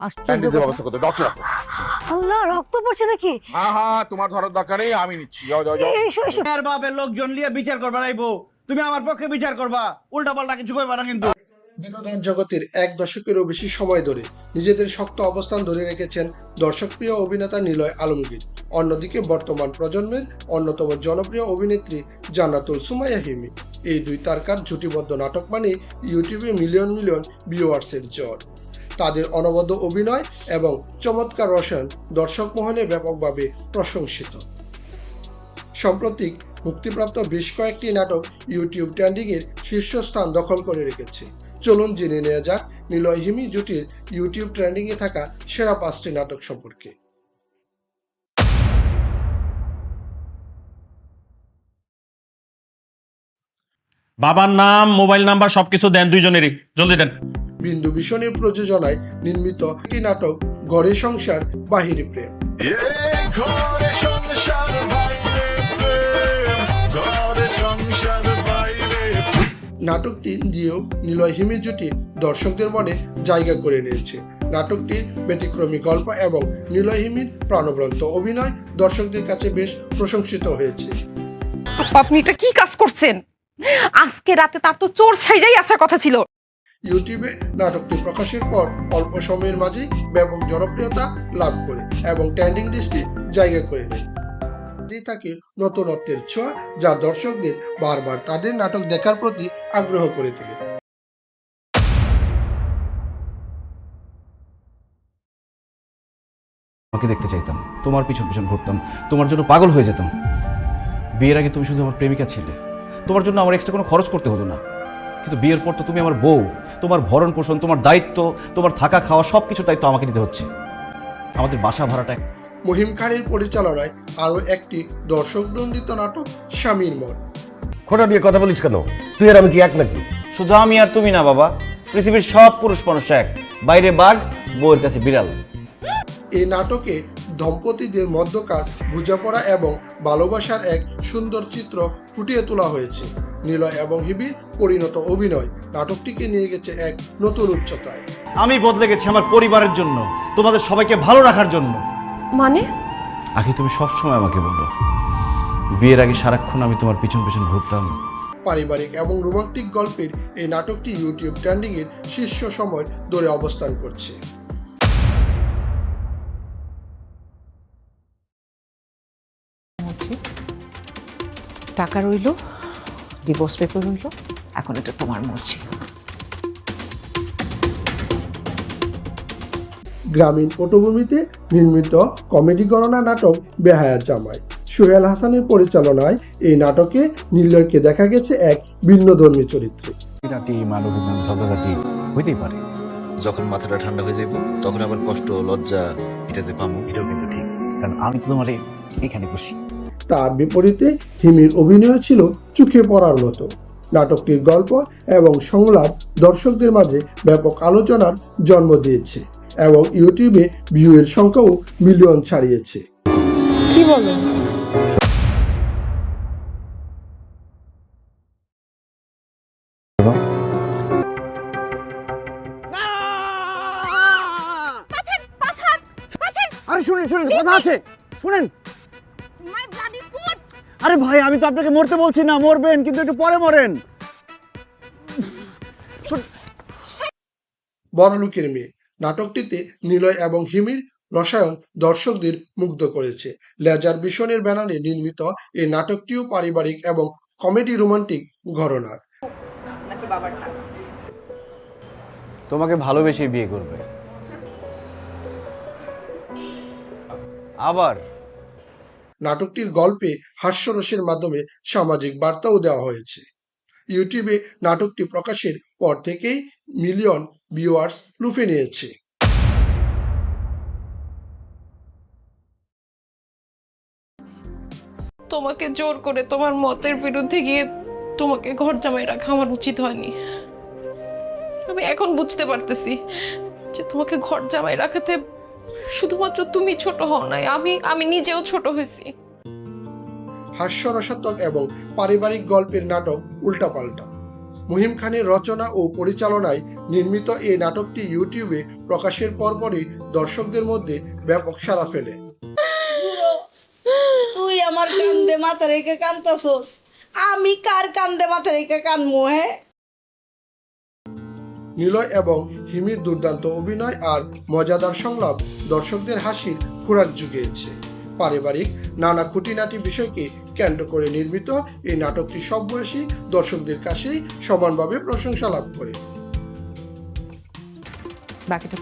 আশ্চর্য ব্যান্ডেজের ব্যবস্থা করতে ডক্টর রাখো আল্লাহ রক্ত পড়ছে দেখি তোমার ধরার দরকার নেই আমি নিচ্ছি। যাও যাও যাও। এসো এসো। আর বাপের লোকজন নিয়ে বিচার করবা রাইবো তুমি আমার পক্ষে বিচার করবা। উল্টা পাল্টা কিছু কইবা না কিন্তু। বিনোদন জগতের এক দশকেরও বেশি সময় ধরে নিজেদের শক্ত অবস্থান ধরে রেখেছেন দর্শকপ্রিয় অভিনেতা নিলয় আলমগীর। অন্যদিকে বর্তমান প্রজন্মের অন্যতম জনপ্রিয় অভিনেত্রী জান্নাতুল সুমাইয়া হিমি। এই দুই তারকার জুটিবদ্ধ নাটক মানে ইউটিউবে মিলিয়ন মিলিয়ন ভিউয়ার্সের জ্বর। তাদের অনবদ্য অভিনয় এবং চমৎকার রসায়ন দর্শক মহলে ব্যাপকভাবে প্রশংসিত। সাম্প্রতিক মুক্তিপ্রাপ্ত বেশ কয়েকটি নাটক ইউটিউব ট্রেন্ডিংয়ের শীর্ষস্থান দখল করে রেখেছে। চলুন জেনে নেওয়া যাক নিলয় হিমি জুটির ইউটিউব ট্রেন্ডিংয়ে থাকা সেরা পাঁচটি নাটক সম্পর্কে। বাবার নাম, মোবাইল নাম্বার সবকিছু দেন দুইজনেরই। জলদি দেন। বিন্দু ভীষণের প্রযোজনায় নির্মিত একটি নাটক ঘরে সংসার বাহিরে প্রেম। নাটকটি দিয়েও নিলয় হিমি জুটি দর্শকদের মনে জায়গা করে নিয়েছে। নাটকটির ব্যতিক্রমী গল্প এবং নিলয় হিমির প্রাণবন্ত অভিনয় দর্শকদের কাছে বেশ প্রশংসিত হয়েছে। আপনি এটা কি কাজ করছেন? আজকে রাতে তার তো চোর সাইজাই আসার কথা ছিল। ইউটিউবে নাটকটি প্রকাশের পর অল্প সময়ের মাঝেই ব্যাপক জনপ্রিয়তা লাভ করে এবং ট্রেন্ডিং লিস্টে জায়গা করে নেয়। দিয়ে থাকে নতুনত্বের ছোঁয়া যা দর্শকদের বারবার তাদের নাটক দেখার প্রতি আগ্রহ করে তোলে। তোমাকে দেখতে চাইতাম, তোমার পিছন পিছন ঘুরতাম, তোমার জন্য পাগল হয়ে যেতাম। বিয়ের আগে তুমি শুধু আমার প্রেমিকা ছিলে, তোমার জন্য আমার এক্সট্রা কোনো খরচ করতে হতো না। কিন্তু বিয়ের পর তো তুমি আমার বউ। তোমার ভরণ পোষণ তোমার দায়িত্ব তোমার থাকা খাওয়া সব কিছু দায়িত্ব আমাকে নিতে হচ্ছে। আমাদের বাসা ভাড়াটা এক- মহিম খানের পরিচালনায় আরও একটি দর্শক নন্দিত নাটক স্বামীর মন। খোটা দিয়ে কথা বলিস কেন? তুই আর আমি কি এক নাকি? শুধু আমি আর তুমি না বাবা। পৃথিবীর সব পুরুষ মানুষ এক। বাইরে বাঘ বউয়ের কাছে বিড়াল। এই নাটকে দম্পতিদের মধ্যকার বোঝাপড়া এবং ভালোবাসার এক সুন্দর চিত্র ফুটিয়ে তোলা হয়েছে। নিলয় এবং হিবির পরিণত অভিনয়। নাটকটিকে নিয়ে গেছে এক নতুন উচ্চতায়। আমি বদলে গেছি আমার পরিবারের জন্য তোমাদের সবাইকে ভালো রাখার জন্য। মানে? আগে তুমি সব সময় আমাকে বলো বিয়ের আগে সারাক্ষণ আমি তোমার পিছন পিছন ঘুরতাম। পারিবারিক এবং রোমান্টিক গল্পের এই নাটকটি ইউটিউব ট্রেন্ডিংয়ের শীর্ষ সময় ধরে অবস্থান করছে। টাকা রইল? ডিভোর্স পেপার রইল এখন এটা তোমার মর্জি। গ্রামীণ পটভূমিতে নির্মিত কমেডি গণনা নাটক বেহায়া জামাই। সোহেল হাসানের পরিচালনায় এই নাটকে নির্লয়কে দেখা গেছে এক ভিন্নধর্মী চরিত্রে। মানবিক ঝগড়াঝাটি হইতেই পারে। যখন মাথাটা ঠান্ডা হয়ে যাইব তখন আবার কষ্ট লজ্জা এটা যে পামু এটাও কিন্তু ঠিক। কারণ আমি তো তোমার এখানে খুশি তার বিপরীতে হিমির অভিনয় ছিল চোখে পড়ার মতো। নাটকটির গল্প এবং সংলাপ দর্শকদের মাঝে ব্যাপক আলোচনার জন্ম দিয়েছে এবং ইউটিউবে ভিউয়ের সংখ্যাও মিলিয়ন ছাড়িয়েছে। কি বলো? আরে শুনেন শুনেন কথা আছে। শুনেন। আরে ভাই আমি তো আপনাকে মরতে বলছি না মরবেন কিন্তু একটু পরে মরেন। বড়লোকের মেয়ে। নাটকটিতে নিলয় এবং হিমির রসায়ন দর্শকদের মুগ্ধ করেছে। লেজার বিশনের ব্যানারে নির্মিত এই নাটকটিও পারিবারিক এবং কমেডি রোমান্টিক ঘরনার। তোমাকে ভালোবেসে বিয়ে করবে। আবার নাটকটির গল্পে হাস্যরসের মাধ্যমে সামাজিক বার্তাও দেওয়া হয়েছে। ইউটিউবে নাটকটি প্রকাশের পর থেকেই মিলিয়ন ভিউয়ার্স লুফে নিয়েছে। তোমাকে জোর করে তোমার মতের বিরুদ্ধে গিয়ে তোমাকে ঘর জামাই রাখা আমার উচিত হয়নি। আমি এখন বুঝতে পারতেছি যে তোমাকে ঘর জামাই রাখাতে শুধুমাত্র তুমি ছোট হও নাই আমি আমি নিজেও ছোট হয়েছি। হাস্যরসাত্মক এবং পারিবারিক গল্পের নাটক উল্টাপাল্টা। মুহিম খানের রচনা ও পরিচালনায় নির্মিত এই নাটকটি ইউটিউবে প্রকাশের পরপরই দর্শকদের মধ্যে ব্যাপক সাড়া ফেলে। তুই আমার কান্দে মাথা রেখে কান্দতাছস? আমি কার কান্দে মাথা রেখে কানমু হ্যাঁ? নিলয় এবং হিমির দুর্দান্ত অভিনয় আর মজাদার সংলাপ দর্শকদের হাসির খোরাক জুগিয়েছে। পারিবারিক নানা খুঁটিনাটি বিষয়কে কেন্দ্র করে নির্মিত এই নাটকটি সব বয়সী দর্শকদের কাছেই সমানভাবে প্রশংসা লাভ করে। বাকিটা